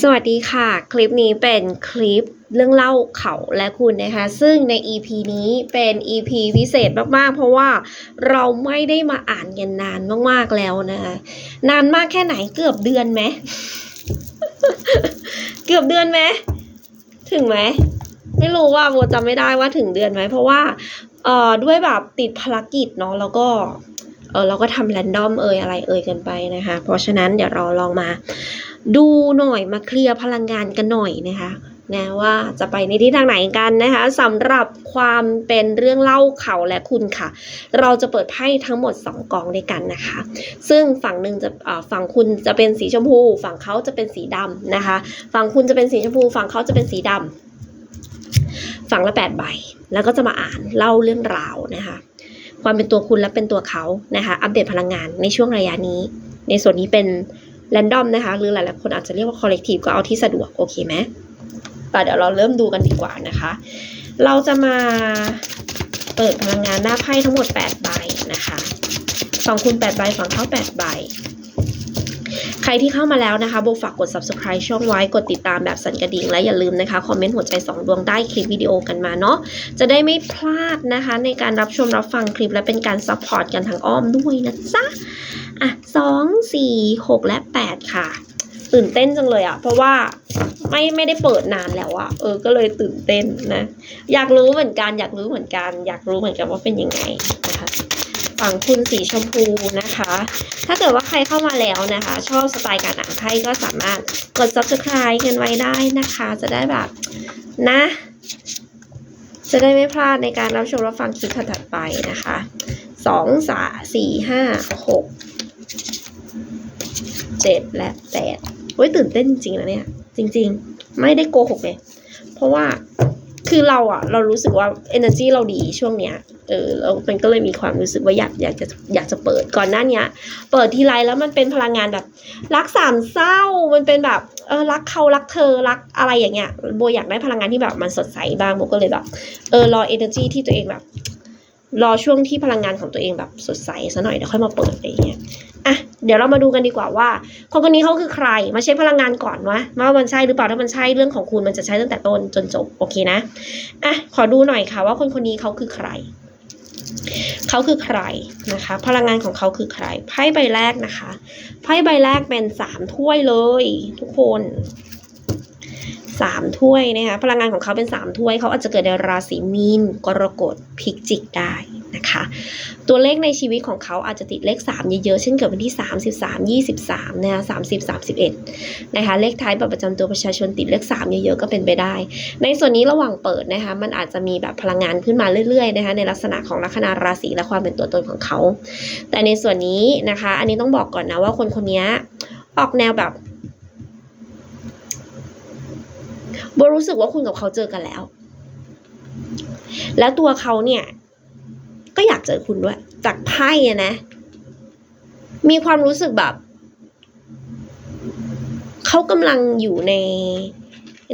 สวัสดีค่ะ คลิปนี้เป็นคลิปเรื่องเล่าเขาและคุณนะคะ ซึ่งใน EP นี้เป็น EP พิเศษมากๆ เพราะว่าเราไม่ได้มาอ่านกันนานมากๆแล้วนะคะ นานมากแค่ไหนเกือบเดือนไหม เกือบเดือนไหม ถึงไหม ไม่รู้ว่าโบจำไม่ได้ว่าถึงเดือนไหม เพราะว่าเอ่อด้วยแบบติดภารกิจเนาะแล้วก็เออเราก็ทำแรนดอมเอ่ยอะไรเอ่ยกันไปนะคะ เพราะฉะนั้นเดี๋ยวเราลองมา ดูหน่อยมาเคลียร์พลังงานกันหน่อยนะคะนะว่าจะไปในทิศทางไหนกันนะคะสำหรับความเป็นเรื่องเล่าเขาและคุณค่ะ เราจะเปิดไพ่ทั้งหมด 2กองด้วยกันนะคะ ซึ่งฝั่งหนึ่งจะฝั่งคุณจะเป็นสีชมพู ฝั่งเขาจะเป็นสีดำนะคะ ฝั่งคุณจะเป็นสีชมพู ฝั่งเขาจะเป็นสีดำฝั่งละ8ใบแล้วก็จะมาอ่านเล่าเรื่องราวนะคะ ความเป็นตัวคุณและเป็นตัวเขานะคะ อัปเดตพลังงานในช่วงระยะนี้ ในส่วนนี้เป็น แรนดอมนะคะ หรือหลายๆคนอาจจะเรียกว่า collectiv ก็เอาที่สะดวก โอเคไหมแต่เดี๋ยวเราเริ่มดูกันดีกว่านะคะ เราจะมาเปิดพลังงานหน้าไพ่ทั้งหมด 8 ใบนะคะฝั่งคุณ8ใบฝั่งเขา8 ใบ ใครที่เข้ามาแล้วนะคะโบฝากกด subscribe ช่องไว้ กดติดตามแบบสั่นกระดิ่ง และอย่าลืมนะคะ คอมเมนต์หัวใจ 2 ดวงใต้คลิปวิดีโอกันมาเนาะ จะได้ไม่พลาดนะคะ ในการรับชมรับฟังคลิปและเป็นการซัพพอร์ตกันทางอ้อมด้วยนะจ๊ะ อะสองสี่หกและแปดค่ะ ตื่นเต้นจังเลยอะ เพราะว่าไม่ไม่ได้เปิดนานแล้วอะ เออ ก็เลยตื่นเต้นนะ อยากรู้เหมือนกัน อยากรู้เหมือนกัน อยากรู้เหมือนกันว่าเป็นยังไงนะคะฝั่งคุณสีชมพูนะคะ ถ้าเกิดว่าใครเข้ามาแล้วนะคะ ชอบสไตล์การอ่านไพ่ก็สามารถกด subscribe กันไว้ได้นะคะ จะได้แบบนะ จะได้ไม่พลาดในการรับชมรับฟังคลิปถัดไปนะคะสองสาสี่ห้าหก เจ็ดและแปดโอ้ยตื่นเต้นจริงๆนะเนี่ย จริง ๆ ไม่ได้โกหกเลยเพราะว่าคือเราอะเรารู้สึกว่า energy เราดีช่วงเนี้ยเออแล้วมันก็เลยมีความรู้สึกว่าอยากอยากจะอยากจะเปิดก่อนหน้านี้เปิดทีไรแล้วมันเป็นพลังงานแบบ รักสามเศร้ามันเป็นแบบเออรักเขารักเธอรักอะไรอย่างเงี้ยโบอยากได้พลังงานที่แบบมันสดใสบ้างโบก็เลยแบบเออรอ energy ที่ตัวเองแบบ รอช่วงที่พลังงานของตัวเองแบบสดใสซะหน่อยเดี๋ยวค่อยมาเปิดอะไรเงี้ยอะเดี๋ยวเรามาดูกันดีกว่าว่าคนคนนี้เขาคือใครมาเช็คพลังงานก่อนวะว่ามันใช่หรือเปล่าถ้ามันใช่เรื่องของคุณมันจะใช้ตั้งแต่ต้นจนจบโอเคนะอะขอดูหน่อยค่ะว่าคนคนนี้เขาคือใครเขาคือใครนะคะ พลังงานของเขาคือใครไพ่ใบแรกนะคะไพ่ใบแรกเป็นสามถ้วยเลย ทุกคน สามถ้วยนะคะพลังงานของเขาเป็นสามถ้วย เขาอาจจะเกิดในราศีมีนกรกฎพิกจิกได้นะคะ ตัวเลขในชีวิตของเขาอาจจะติดเลข 3 เยอะๆ เช่นเกิดวันที่ 33 23นะคะ30 31 นะคะ เลขท้ายบัตรประจำตัวประชาชนติดเลข 3 เยอะๆ ก็เป็นไปได้ ในส่วนนี้ระหว่างเปิดนะคะ มันอาจจะมีแบบพลังงานขึ้นมาเรื่อยๆนะคะ ในลักษณะของลัคนาราศีและความเป็นตัวตนของเขา แต่ในส่วนนี้นะคะ อันนี้ต้องบอกก่อนนะว่าคนคนนี้ออกแนวแบบ โบรู้สึกว่าคุณกับเขาเจอกันแล้ว แล้วตัวเขาเนี่ย ก็อยากเจอคุณด้วย จากไพ่นะ มีความรู้สึกแบบ เขากำลังอยู่ใน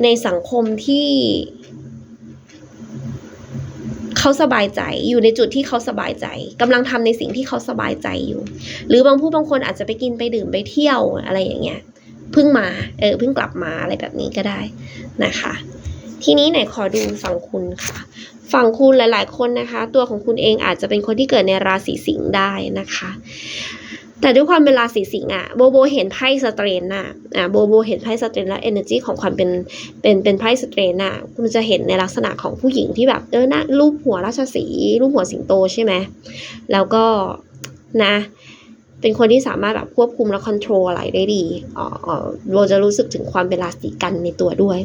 ในสังคมที่ เขาสบายใจอยู่ในจุดที่เขาสบายใจกำลังทำในสิ่งที่เขาสบายใจอยู่ หรือบางผู้บางคนอาจจะไปกินไปดื่มไปเที่ยวอะไรอย่างเงี้ยเพิ่งมา เออเพิ่งกลับมาอะไรแบบนี้ก็ได้ นะคะ ทีนี้ไหนขอดูฝั่งคุณค่ะ ฝั่งคุณหลาย ๆ คนนะคะ ตัวของคุณเองอาจจะเป็นคนที่เกิดในราศีสิงห์ได้นะคะ แต่ด้วยความเป็นราศีสิงห์อะโบโบเห็นไพ่สเตรนน่ะอะโบโบเห็นไพ่สเตรนแล้ว energy ของความเป็นเป็นเป็นไพ่สเตรนน่ะคุณจะเห็นในลักษณะของผู้หญิงที่แบบเออหน้ารูปหัวราชสีรูปหัวสิงโตใช่ไหมแล้วก็นะ เป็นคนที่สามารถแบบควบคุมและคอนโทรลอะไรได้ดีอ๋ออ๋อโบจะรู้สึกถึงความเป็นราศีกันในตัวด้วย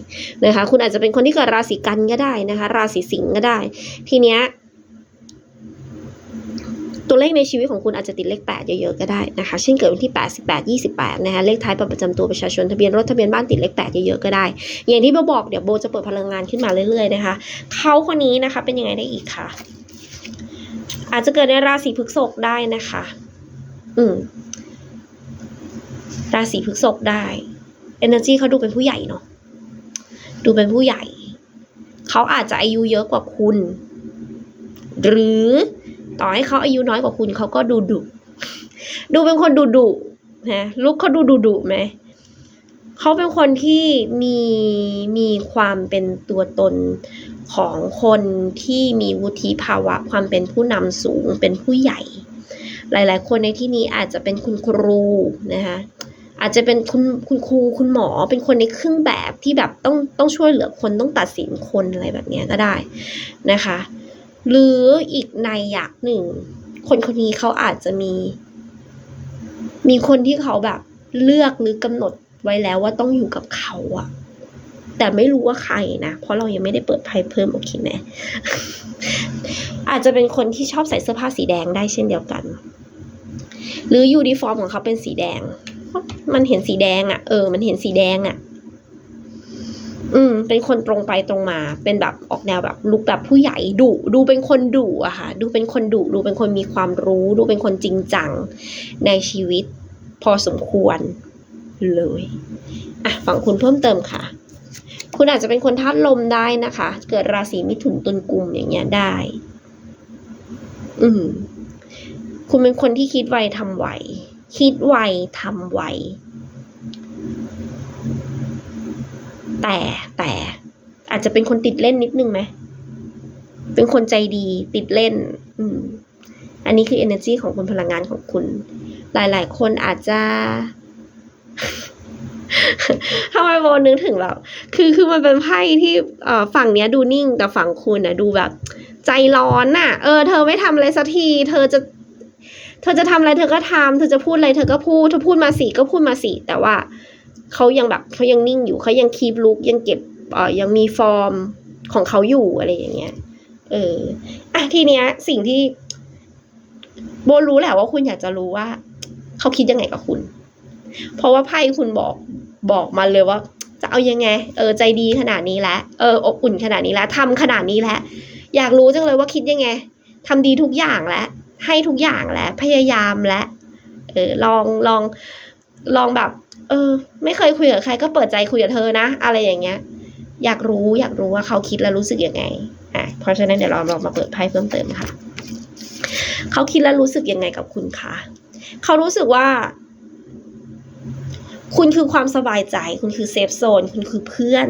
นะคะ คุณอาจจะเป็นคนที่เกิดราศีกันก็ได้นะคะ ราศีสิงห์ก็ได้ ทีเนี้ยตัวเลขในชีวิตของคุณอาจจะติดเลข 8 เยอะๆก็ได้นะคะ เช่นเกิดวันที่88 28 นะคะ เลขท้ายบัตรประจำตัวประชาชนทะเบียนรถทะเบียนบ้านติดเลข 8 เยอะๆก็ได้ อย่างที่โบบอกเดี๋ยวโบจะเปิดพลังงานขึ้นมาเรื่อยๆนะคะ เขาคนนี้นะคะเป็นยังไงได้อีกค่ะ อาจจะเกิดในราศีพฤษภได้นะคะ อืม ราศีพฤษภได้ energy เขาดูเป็นผู้ใหญ่เนาะ ดูเป็นผู้ใหญ่ เขาอาจจะอายุเยอะกว่าคุณ หรือต่อให้เขาอายุน้อยกว่าคุณเขาก็ดูดุ ดูเป็นคนดุดุนะลุกเขาดูดุดุไหมเขาเป็นคนที่มีมีความเป็นตัวตนของคนที่มีวุฒิภาวะ ความเป็นผู้นำสูงเป็นผู้ใหญ่ หลาย ๆ คนในที่นี้อาจจะเป็นคุณครูนะคะอาจจะเป็นคุณคุณครูคุณหมอเป็นคนในเครื่องแบบที่แบบต้องต้องช่วยเหลือคนต้องตัดสินคนอะไรแบบนี้ก็ได้นะคะ หรืออีกในอยะหนึ่ง คนคนนี้เขาอาจจะมี มีคนที่เขาแบบเลือกหรือกำหนดไว้แล้วว่าต้องอยู่กับเขาอะ แต่ไม่รู้ว่าใครนะ เพราะเรายังไม่ได้เปิดไพ่เพิ่มโอเคไหมอาจจะเป็นคนที่ชอบใส่เสื้อผ้าสีแดงได้เช่นเดียวกัน หรือยูนิฟอร์มของเขาเป็นสีแดง มันเห็นสีแดงอะ่ะ เออ มันเห็นสีแดงอะ่ะ อืม เป็นคนตรงไปตรงมา เป็นแบบออกแนวแบบลุกแบบผู้ใหญ่ดุ ดูเป็นคนดุอะค่ะ ดูเป็นคนดุ ดูเป็นคนมีความรู้ ดูเป็นคนจริงจังในชีวิต พอสมควรเลย อะ ฝั่งคุณเพิ่มเติมค่ะ คุณอาจจะเป็นคนธาตุลมได้นะคะ เกิดราศีมิถุนตุลกุมอย่างเงี้ยได้ อืม คุณเป็นคนที่คิดไวทำไว คิดไวทำไว แต่แต่อาจจะเป็นคนติดเล่นนิดนึงไหม เป็นคนใจดีติดเล่น อืม อันนี้คือ energy ของคุณพลังงานของคุณ หลาย ๆ คนอาจจะ ทำไมโบนึกถึงแบบ คือคือมันเป็นไพ่ที่เอ่อฝั่งเนี้ยดูนิ่งแต่ฝั่งคุณน่ะดูแบบ ใจร้อนน่ะ เออ เธอไม่ทำอะไรสักที เธอจะ เธอจะทำอะไรเธอก็ทำเธอจะพูดอะไรเธอก็พูด เธอพูดมาสิก็พูดมาสิแต่ว่าเขายังแบบเขายังนิ่งอยู่เขายังคีบลุกยังเก็บเอ่อยังมีฟอร์มของเขาอยู่อะไรอย่างเงี้ย เอออะทีเนี้ย สิ่งที่โบรู้แหละว่าคุณอยากจะรู้ว่า เขาคิดยังไงกับคุณ เพราะว่าไพ่คุณบอกบอกมาเลยว่า จะเอายังไง เออใจดีขนาดนี้แล้วเอออบอุ่นขนาดนี้แล้วทำขนาดนี้แล้วอยากรู้จังเลยว่าคิดยังไงทำดีทุกอย่างแล้วให้ทุกอย่างแล้วพยายามแล้วเออลองลองลองแบบ เออ ไม่เคยคุยกับใครก็เปิดใจคุยกับเธอนะ อะไรอย่างเงี้ย อยากรู้อยากรู้ว่าเขาคิดและรู้สึกยังไงอะเพราะฉะนั้นเดี๋ยวเราลองมาเปิดไพ่เพิ่มเติมค่ะ เขาคิดและรู้สึกยังไงกับคุณคะเขารู้สึกว่า คุณคือความสบายใจ คุณคือเซฟโซน คุณคือเพื่อน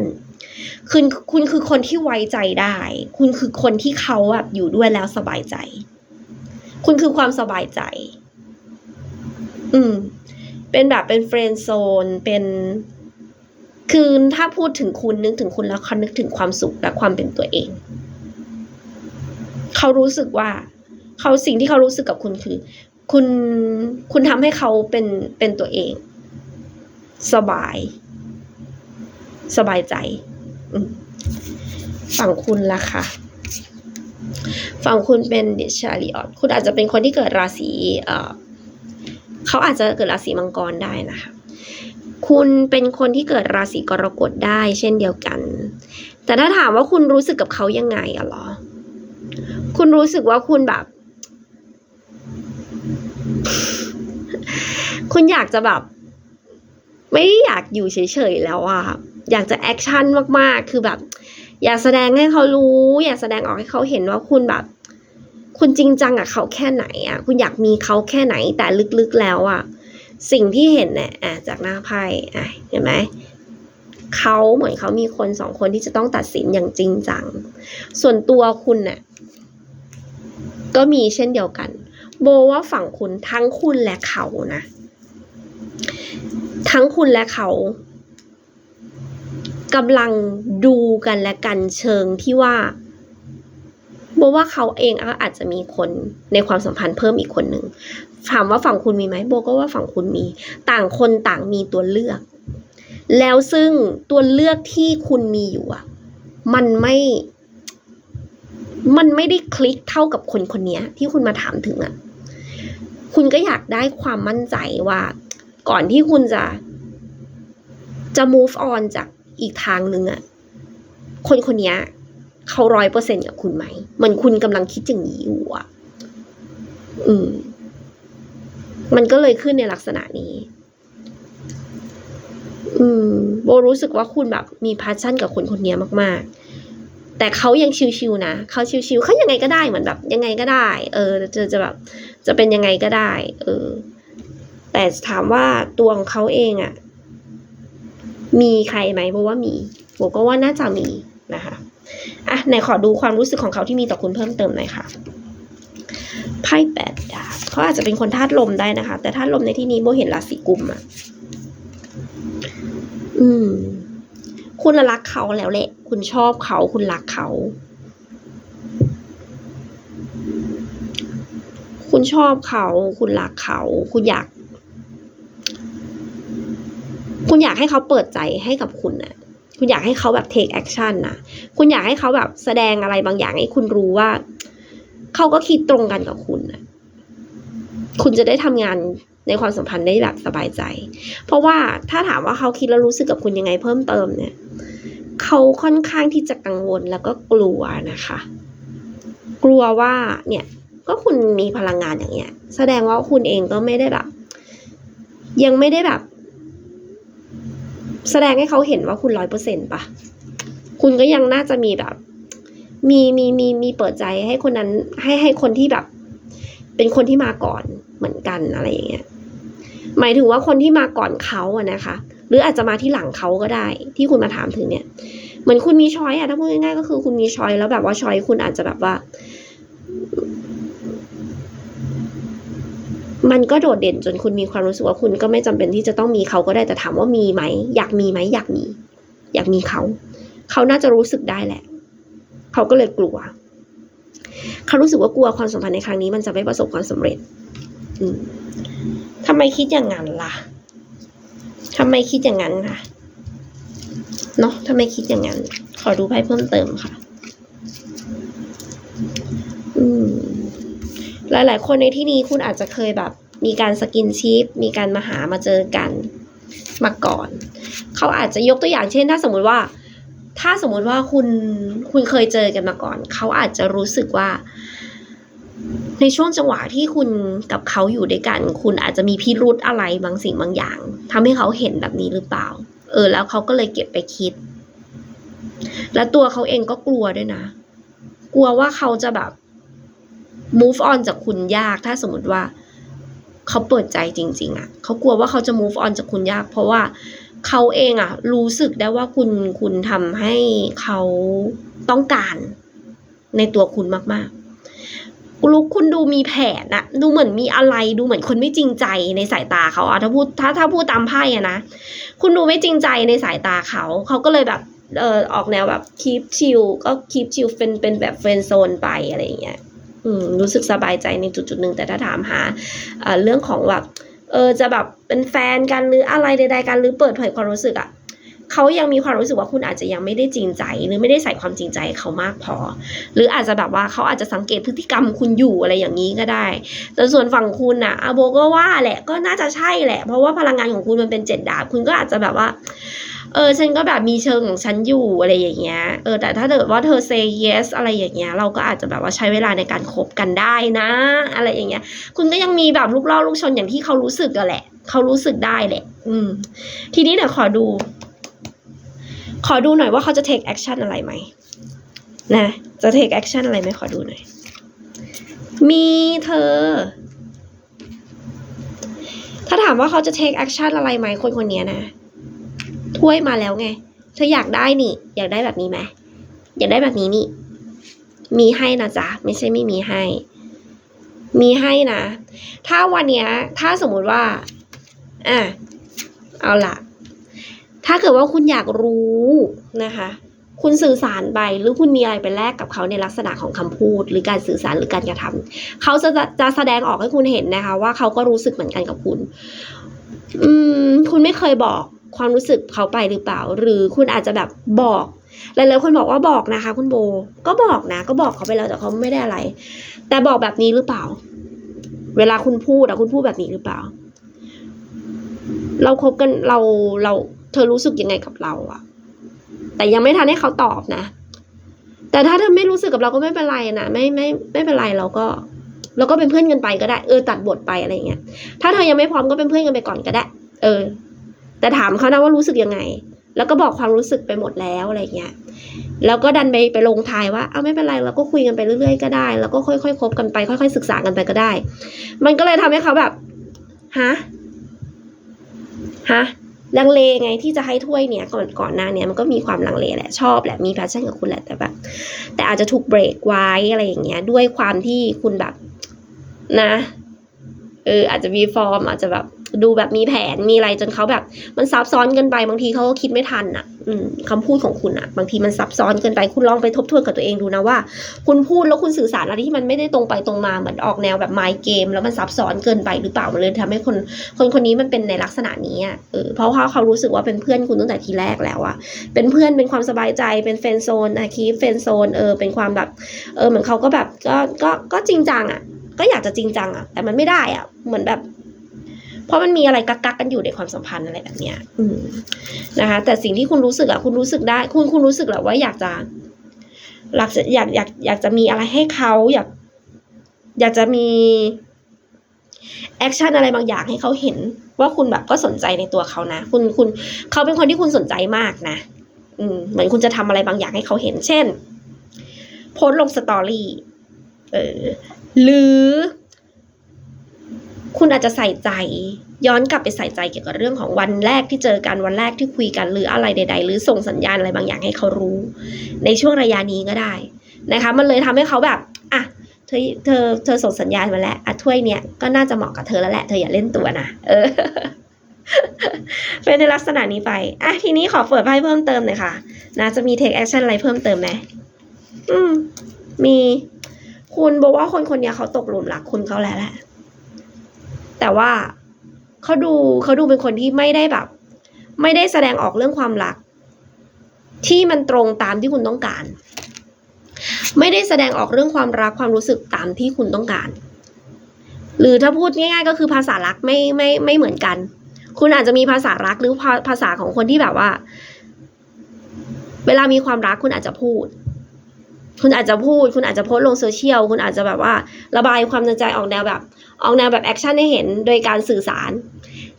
คุณคุณคือคนที่ไว้ใจได้ คุณคือคนที่เขาแบบอยู่ด้วยแล้วสบายใจ คุณคือความสบายใจ อืม เป็นแบบเป็นเฟรนด์โซน เป็นคือถ้าพูดถึงคุณนึกถึงคุณแล้วเขานึกถึงความสุขและความเป็นตัวเอง เขารู้สึกว่า เขาสิ่งที่เขารู้สึกกับคุณคือ คุณคุณทำให้เขาเป็นเป็นตัวเอง สบาย สบายใจฝั่งคุณล่ะค่ะฝั่งคุณเป็นเดชาริออตคุณอาจจะเป็นคนที่เกิดราศีเอ่อเขาอาจจะเกิดราศีมังกรได้นะคะคุณเป็นคนที่เกิดราศีกรกฎได้ เช่นเดียวกัน แต่ถ้าถามว่าคุณรู้สึกกับเขายังไงอะหรอ คุณรู้สึกว่าคุณแบบ คุณอยากจะแบบ ไม่อยากอยู่เฉยๆแล้วอะอยากจะแอคชั่นมากๆ คือแบบ อยากแสดงให้เขารู้ อยากแสดงออกให้เขาเห็นว่าคุณแบบ คุณจริงจังกับเขาแค่ไหนอะคุณอยากมีเขาแค่ไหนแต่ลึกๆแล้วอะสิ่งที่เห็นเนี่ยอะจากหน้าไพ่อะเห็นไหมเขาเหมือนเขามีคนสองคนที่จะต้องตัดสินอย่างจริงจัง ส่วนตัวคุณเนี่ยก็มีเช่นเดียวกัน โบว่าฝั่งคุณทั้งคุณและเขานะ ทั้งคุณและเขากำลังดูกันและกันเชิงที่ว่าโบว่าเขาเองก็อาจจะมีคนในความสัมพันธ์เพิ่มอีกคนหนึ่งถามว่าฝั่งคุณมีไหมโบก็ว่าฝั่งคุณมี ต่างคนต่างมีตัวเลือก แล้วซึ่งตัวเลือกที่คุณมีอยู่อะ มันไม่ มันไม่ได้คลิกเท่ากับคนคนนี้ที่คุณมาถามถึงอะ คุณก็อยากได้ความมั่นใจว่า ก่อนที่คุณจะ จะ move on จากอีกทางหนึ่งอะคนคนนี้เขาร้อยเปอร์เซ็นกับคุณไหมเหมือนคุณกำลังคิดอย่างนี้อยู่อะอืม มันก็เลยขึ้นในลักษณะนี้ อืม โบรู้สึกว่าคุณแบบมีพาชั่นกับคนคนนี้มาก ๆ แต่เขายังชิวๆนะเขาชิวๆเขายังไงก็ได้เหมือนแบบ ยังไงก็ได้ เออจะจะแบบ จะเป็นยังไงก็ได้ เออ แต่ถามว่าตัวของเขาเองอะมีใครไหมเพราะว่ามีโบก็ว่าน่าจะมีนะคะอะไหนขอดูความรู้สึกของเขาที่มีต่อคุณเพิ่มเติมหน่อยค่ะไพ่แปดดาบเขาอาจจะเป็นคนธาตุลมได้นะคะ แต่ธาตุลมในที่นี้โบเห็นราศีกุมอะอืม คุณรักเขาแล้วแหละ คุณชอบเขา คุณรักเขา คุณชอบเขา คุณรักเขา คุณอยาก คุณอยากให้เขาเปิดใจให้กับคุณนะคุณอยากให้เขาแบบ take action นะคุณอยากให้เขาแบบแสดงอะไรบางอย่างให้คุณรู้ว่า เขาก็คิดตรงกันกับคุณนะคุณจะได้ทำงานในความสัมพันธ์ได้แบบสบายใจ เพราะว่าถ้าถามว่าเขาคิดแล้วรู้สึกกับคุณยังไงเพิ่มเติมเนี่ย เขาค่อนข้างที่จะกังวลแล้วก็กลัวนะคะ กลัวว่าเนี่ยก็คุณมีพลังงานอย่างเงี้ย แสดงว่าคุณเองก็ไม่ได้แบบ ยังไม่ได้แบบ แสดงให้เขาเห็นว่าคุณร้อยเปอร์เซ็นต์ปะคุณก็ยังน่าจะมีแบบ มีมีมีมีเปิดใจให้คนนั้นให้ให้คนที่แบบ เป็นคนที่มาก่อนเหมือนกันอะไรอย่างเงี้ยหมายถึงว่าคนที่มาก่อนเขาอะนะคะ หรืออาจจะมาที่หลังเขาก็ได้ ที่คุณมาถามถึงเนี่ย เหมือนคุณมีช้อยอะถ้าพูดง่ายๆก็คือคุณมีช้อยแล้วแบบว่าช้อยคุณอาจจะแบบว่า มันก็โดดเด่นจนคุณมีความรู้สึกว่าคุณก็ไม่จำเป็นที่จะต้องมีเขาก็ได้แต่ถามว่ามีไหม อยากมีไหมอยากมี อยากมีเขา เขาน่าจะรู้สึกได้แหละ เขาก็เลยกลัว เขารู้สึกว่ากลัวความสัมพันธ์ในครั้งนี้มันจะไม่ประสบความสำเร็จ อืมทำไมคิดอย่างนั้นล่ะทำไมคิดอย่างนั้นค่ะเนาะทำไมคิดอย่างนั้น ขอดูไพ่เพิ่มเติมค่ะ อืม หลาย ๆ คนในที่นี้คุณอาจจะเคยแบบมีการสกินชิป มีการมาหามาเจอกันมาก่อน เขาอาจจะยกตัวอย่างเช่น ถ้าสมมุติว่า ถ้าสมมุติว่าคุณคุณเคยเจอกันมาก่อน เขาอาจจะรู้สึกว่า ในช่วงจังหวะที่คุณกับเขาอยู่ด้วยกัน คุณอาจจะมีพิรุธอะไรบางสิ่งบางอย่างทำให้เขาเห็นแบบนี้หรือเปล่า เออ แล้วเขาก็เลยเก็บไปคิด แล้วตัวเขาเองก็กลัวด้วยนะ กลัวว่าเขาจะแบบ move on จากคุณยาก ถ้าสมมติว่าเขาเปิดใจจริง ๆอะเขากลัวว่าเขาจะ move on จากคุณยาก เพราะว่าเขาเองอะ รู้สึกได้ว่าคุณคุณทำให้เขาต้องการในตัวคุณมากๆลุกคุณดูมีแผนอะดูเหมือนมีอะไรดูเหมือนคนไม่จริงใจในสายตาเขาอะถ้าพูดถ้าถ้าพูดตามไพ่อะนะคุณดูไม่จริงใจในสายตาเขาเขาก็เลยแบบเออออกแนวแบบคีปชิลก็คีปชิลเป็นเป็นแบบเฟรนโซนไปอะไรอย่างเงี้ย รู้สึกสบายใจในจุดจุดหนึ่งแต่ถ้าถามหาเอ่อเรื่องของแบบเออจะแบบเป็นแฟนกันหรืออะไรใดๆกันหรือเปิดเผยความรู้สึกอะ่ะ เขายังมีความรู้สึกว่าคุณอาจจะยังไม่ได้จริงใจ หรือไม่ได้ใส่ความจริงใจเขามากพอ หรืออาจจะแบบว่าเขาอาจจะสังเกตพฤติกรรมคุณอยู่อะไรอย่างนี้ก็ได้ แต่ส่วนฝั่งคุณนะอาโบก็ว่าแหละก็น่าจะใช่แหละ เพราะว่าพลังงานของคุณมันเป็นเจ็ดดาบคุณก็อาจจะแบบว่าเออฉันก็แบบมีเชิงของฉันอยู่อะไรอย่างเงี้ยเออแต่ถ้าเกิดว่าเธอ say yes อะไรอย่างเงี้ยเราก็อาจจะแบบว่าใช้เวลาในการคบกันได้นะ อะไรอย่างเงี้ย คุณก็ยังมีแบบลูกล่อลูกชนอย่างที่เขารู้สึกกันแหละ เขารู้สึกได้แหละ อืม ทีนี้เดี๋ยวขอดู ขอดูหน่อยว่าเขาจะ take action อะไรไหมนะจะ take action อะไรไหมขอดูหน่อย มีเธอ ถ้าถามว่าเขาจะ take action อะไรไหมคนคนนี้นะ ถ้วยมาแล้วไง เธออยากได้นี่ อยากได้แบบนี้ไหมอยากได้แบบนี้นี่ มีให้นะจ๊ะ ไม่ใช่ไม่มีให้ มีให้นะ ถ้าวันเนี้ย ถ้าสมมุติว่า อะ เอาล่ะ ถ้าเกิดว่าคุณอยากรู้นะคะ คุณสื่อสารไปหรือคุณมีอะไรไปแลกกับเขาในลักษณะของคำพูด หรือการสื่อสารหรือการกระทำเขาจะจะแสดงออกให้คุณเห็นนะคะ ว่าเขาก็รู้สึกเหมือนกันกับคุณ อืม คุณไม่เคยบอกความรู้สึกเขาไปหรือเปล่า หรือคุณอาจจะแบบบอกหลายๆคนบอกว่าบอกนะคะ คุณโบ ก็บอกนะ ก็บอกเขาไปแล้วแต่เขาไม่ได้อะไร แต่บอกแบบนี้หรือเปล่า เวลาคุณพูดอะคุณพูดแบบนี้หรือเปล่า เราคบกันเราเรา เธอรู้สึกยังไงกับเราอะแต่ยังไม่ทันให้เขาตอบนะ แต่ถ้าเธอไม่รู้สึกกับเราก็ไม่เป็นไรนะไม่ไม่ไม่เป็นไรเราก็เราก็เป็นเพื่อนกันไปก็ได้เออตัดบทไปอะไรเงี้ยถ้าเธอยังไม่พร้อมก็เป็นเพื่อนกันไปก่อนก็ได้ เออ แต่ถามเขานะว่ารู้สึกยังไง แล้วก็บอกความรู้สึกไปหมดแล้วอะไรเงี้ยแล้วก็ดันไปไปลงทายว่าเอาไม่เป็นไรเราก็คุยกันไปเรื่อยๆก็ได้ แล้วก็ค่อยๆคบกันไป ค่อย ๆ ศึกษากันไปก็ได้ มันก็เลยทำให้เขาแบบฮะฮะ ลังเลไงที่จะให้ถ้วยเนี้ยก่อนก่อนหน้าเนี้ยมันก็มีความลังเลแหละชอบแหละมีแพชชั่นกับคุณแหละแต่แบบแต่อาจจะถูกเบรกไว้อะไรอย่างเงี้ยด้วยความที่คุณแบบนะเอออาจจะมีฟอร์มอาจจะแบบ ดูแบบมีแผนมีอะไรจนเขาแบบ มันซับซ้อนเกินไปบางทีเขาก็คิดไม่ทันอะ อืมคำพูดของคุณอะ บางทีมันซับซ้อนเกินไปคุณลองไปทบทวนกับตัวเองดูนะว่า คุณพูดแล้วคุณสื่อสารอะไรที่มันไม่ได้ตรงไปตรงมาเหมือนออกแนวแบบไมเกม แล้วมันซับซ้อนเกินไปหรือเปล่ามันเลยทำให้คนคนคนนี้มันเป็นในลักษณะนี้อะเออเพราะว่าเขารู้สึกว่าเป็นเพื่อนคุณตั้งแต่ทีแรกแล้วอะเป็นเพื่อนเป็นความสบายใจเป็นเฟนโซนอะคีเฟนโซนเออเป็นความแบบเออเหมือนเขาก็แบบก็ก็ก็จริงจังอะก็อยากจะจริงจังอะแต่มันไม่ได้อะเหมือนแบบ เพราะมันมีอะไรกักกักๆกันอยู่ในความสัมพันธ์อะไรแบบเนี้ยอืมนะคะ แต่สิ่งที่คุณรู้สึกอะคุณรู้สึกได้ คุณคุณรู้สึกแหละว่าอยากจะอยากจะอยากอยากอยากจะมีอะไรให้เขาอยาก อยากจะมีแอคชั่นอะไรบางอย่างให้เขาเห็น ว่าคุณแบบก็สนใจในตัวเขานะ คุณคุณเขาเป็นคนที่คุณสนใจมากนะ อืมเหมือนคุณจะทำอะไรบางอย่างให้เขาเห็น เช่นโพสต์ลงสตอรี่เออหรือ คุณอาจจะใส่ใจ ย้อนกลับไปใส่ใจเกี่ยวกับเรื่องของวันแรกที่เจอกันวันแรกที่คุยกันหรืออะไรใด ๆ หรือส่งสัญญาณอะไรบางอย่างให้เขารู้ ในช่วงระยะนี้ก็ได้นะคะ มันเลยทำให้เขาแบบอะเธอเธอเธอส่งสัญญาณมาแล้วอะถ้วยเนี้ยก็น่าจะเหมาะกับเธอแล้วแหละเธออย่าเล่นตัวนะเออเป็นในลักษณะนี้ไปอะทีนี้ขอเปิดไพ่เพิ่มเติมหน่อยค่ะนะจะมี take action อะไรเพิ่มเติมไหมอืมมีคุณบอกว่าคนคนนี้เขาตกหลุมรักคุณเขาแล้วแหละ แต่ว่าเขาดูเขาดูเป็นคนที่ไม่ได้แบบ ไม่ได้แสดงออกเรื่องความรัก ที่มันตรงตามที่คุณต้องการ ไม่ได้แสดงออกเรื่องความรักความรู้สึกตามที่คุณต้องการ หรือถ้าพูดง่ายๆ ก็คือภาษารักไม่ไม่ไม่เหมือนกัน คุณอาจจะมีภาษารักหรือภาภาษาของคนที่แบบว่า เวลามีความรักคุณอาจจะพูด คุณอาจจะพูด คุณอาจจะโพสลงโซเชียล คุณอาจจะแบบว่า ระบายความในใจออกแนวแบบ ออกแนวแบบแอคชั่นให้เห็นโดยการสื่อสาร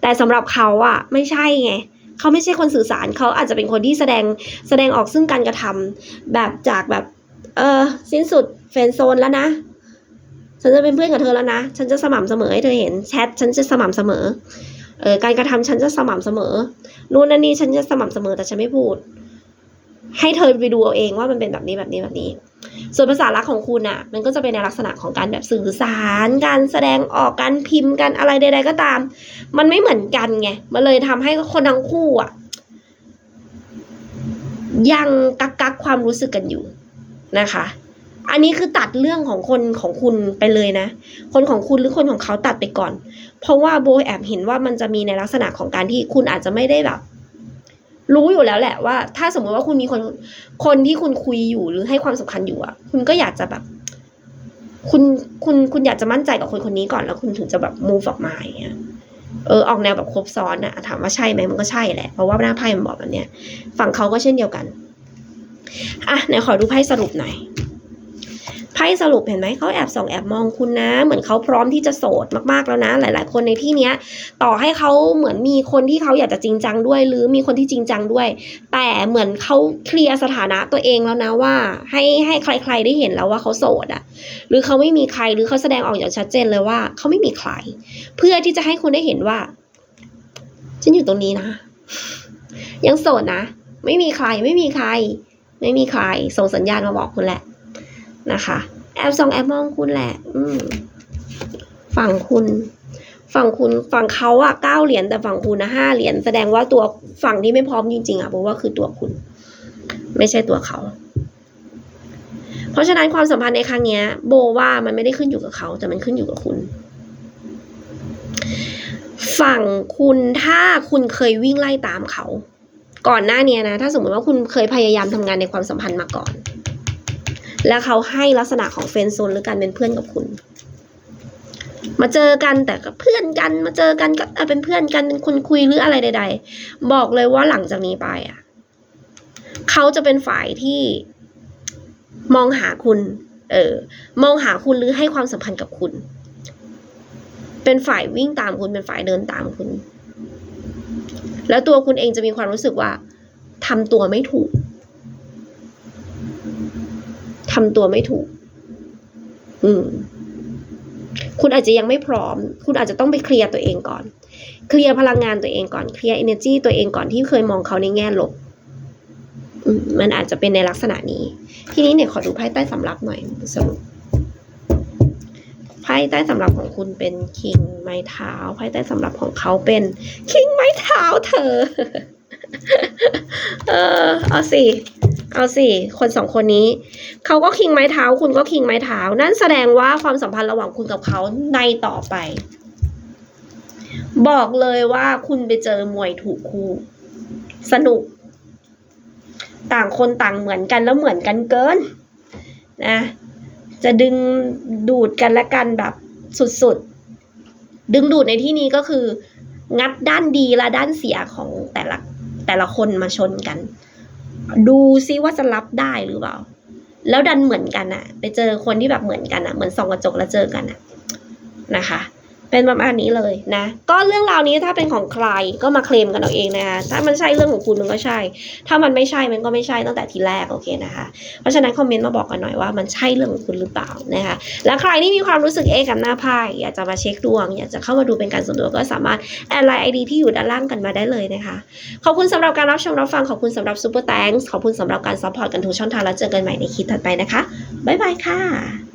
แต่สำหรับเขาอะไม่ใช่ไงเขาไม่ใช่คนสื่อสารเขาอาจจะเป็นคนที่แสดงแสดงออกซึ่งการกระทำแบบจากแบบ เออสิ้นสุดเฟนโซนแล้วนะฉันจะเป็นเพื่อนกับเธอแล้วนะ ฉันจะสม่ำเสมอให้เธอเห็นแชทฉันจะสม่ำเสมอเออการกระทำฉันจะสม่ำเสมอ นู่นนั่นนี่ฉันจะสม่ำเสมอแต่ฉันไม่พูด ให้เธอไปดูเอาเองว่ามันเป็นแบบนี้แบบนี้แบบนี้ ส่วนภาษารักของคุณอะ มันก็จะเป็นในลักษณะของการแบบสื่อสาร การแสดงออกการพิมพ์กันอะไรใด ๆ ก็ตาม มันไม่เหมือนกันไงมันเลยทำให้คนทั้งคู่อะ ยังกักกักความรู้สึกกันอยู่นะคะ อันนี้คือตัดเรื่องของคนของคุณไปเลยนะ คนของคุณหรือคนของเขาตัดไปก่อน เพราะว่าโบแอบเห็นว่ามันจะมีในลักษณะของการที่คุณอาจจะไม่ได้แบบ รู้อยู่แล้วแหละว่า ถ้าสมมติว่าคุณมีคนคนที่คุณคุยอยู่หรือให้ความสำคัญอยู่อะ คุณก็อยากจะแบบ คุณคุณคุณอยากจะมั่นใจกับคนคนนี้ก่อนแล้ว คุณถึงจะแบบ move ออกมาอย่างเงี้ยเออออกแนวแบบครบซ้อนอะถามว่าใช่ไหมมันก็ใช่แหละ เพราะว่าหน้าไพ่มันบอกแบบเนี้ยฝั่งเขาก็เช่นเดียวกัน อะไหนขอดูไพ่สรุปหน่อย ไพ่สรุปเห็นไหมเขาแอบส่องแอบมองคุณนะ เหมือนเขาพร้อมที่จะโสดมากๆแล้วนะ หลาย ๆ คนในที่เนี้ย ต่อให้เขาเหมือนมีคนที่เขาอยากจะจริงจังด้วย หรือมีคนที่จริงจังด้วย แต่เหมือนเขาเคลียร์สถานะตัวเองแล้วนะว่า ให้ให้ใคร ๆได้เห็นแล้วว่าเขาโสดอะหรือเขาไม่มีใครหรือเขาแสดงออกอย่างชัดเจนเลยว่าเขาไม่มีใคร เพื่อที่จะให้คุณได้เห็นว่าฉันอยู่ตรงนี้นะ ยังโสดนะ ไม่มีใครไม่มีใคร ไม่มีใครส่งสัญญาณมาบอกคุณแหละ นะคะ แอบส่องแอบมองคุณแหละ อืมฝั่งคุณ ฝั่งคุณฝั่งเขาอะเก้าเหรียญแต่ฝั่งคุณนะห้าเหรียญแสดงว่าตัวฝั่งที่ไม่พร้อมจริงๆอะเพราะว่าคือตัวคุณ ไม่ใช่ตัวเขา เพราะฉะนั้นความสัมพันธ์ในครั้งเนี้ยโบว่ามันไม่ได้ขึ้นอยู่กับเขา แต่มันขึ้นอยู่กับคุณฝั่งคุณถ้าคุณเคยวิ่งไล่ตามเขา ก่อนหน้านี้นะ ถ้าสมมติว่าคุณเคยพยายามทำงานในความสัมพันธ์มาก่อน แล้วเขาให้ลักษณะของเฟนโซนหรือการเป็นเพื่อนกับคุณ มาเจอกันแต่กับเพื่อนกัน มาเจอกันก็เป็นเพื่อนกันเป็นคนคุยหรืออะไรใด ๆ บอกเลยว่าหลังจากนี้ไปอะเขาจะเป็นฝ่ายที่มองหาคุณ เออ มองหาคุณหรือให้ความสัมพันธ์กับคุณ เป็นฝ่ายวิ่งตามคุณ เป็นฝ่ายเดินตามคุณ แล้วตัวคุณเองจะมีความรู้สึกว่าทำตัวไม่ถูก ทำตัวไม่ถูก อืม คุณอาจจะยังไม่พร้อม คุณอาจจะต้องไปเคลียร์ตัวเองก่อน เคลียร์พลังงานตัวเองก่อน เคลียร์ energy ตัวเองก่อนที่เคยมองเขาในแง่ลบมมันอาจจะเป็นในลักษณะนี้ ทีนี้เนี่ยขอดูไพ่ใต้สำรับหน่อยสรุปไพ่ใต้สำรับของคุณเป็นคิงไม้เท้าไพ่ใต้สำรับของเขาเป็นคิงไม้เท้าเธอ เออเอาสิ เอาสิคนสองคนนี้ เขาก็คิงไม้เท้า คุณก็คิงไม้เท้า นั่นแสดงว่าความสัมพันธ์ระหว่างคุณกับเขาในต่อไป บอกเลยว่าคุณไปเจอมวยถูกคู่ สนุก ต่างคนต่างเหมือนกันแล้วเหมือนกันเกิน นะ จะดึงดูดกันและกันแบบสุดๆ ดึงดูดในที่นี้ก็คือ งัดด้านดีและด้านเสียของแต่ละแต่ละคนมาชนกัน ดูซิว่าจะรับได้หรือเปล่า แล้วดันเหมือนกันอะไปเจอคนที่แบบเหมือนกันอะเหมือนส่องกระจกแล้วเจอกันอะนะคะ เป็นประมาณนี้เลยนะ ก็เรื่องราวนี้ถ้าเป็นของใครก็มาเคลมกันเอาเองนะคะถ้ามันใช่เรื่องของคุณมันก็ใช่ ถ้ามันไม่ใช่มันก็ไม่ใช่ตั้งแต่ทีแรกโอเคนะคะ เพราะฉะนั้นคอมเมนต์มาบอกกันหน่อยว่ามันใช่เรื่องของคุณหรือเปล่านะคะ แล้วใครที่มีความรู้สึกเอกับหน้าไพ่อยากจะมาเช็คดวง อยากจะเข้ามาดูเป็นการส่วนตัวก็สามารถแอดไลน์ไอดีที่อยู่ด้านล่างกันมาได้เลยนะคะขอบคุณสำหรับการรับชมรับฟังขอบคุณสำหรับซูเปอร์แตงขอบคุณสำหรับการซัพพอร์ตกันทุกช่องทางแล้วเจอกันใหม่ในคลิปถัดไปนะคะบ๊ายบายค่ะ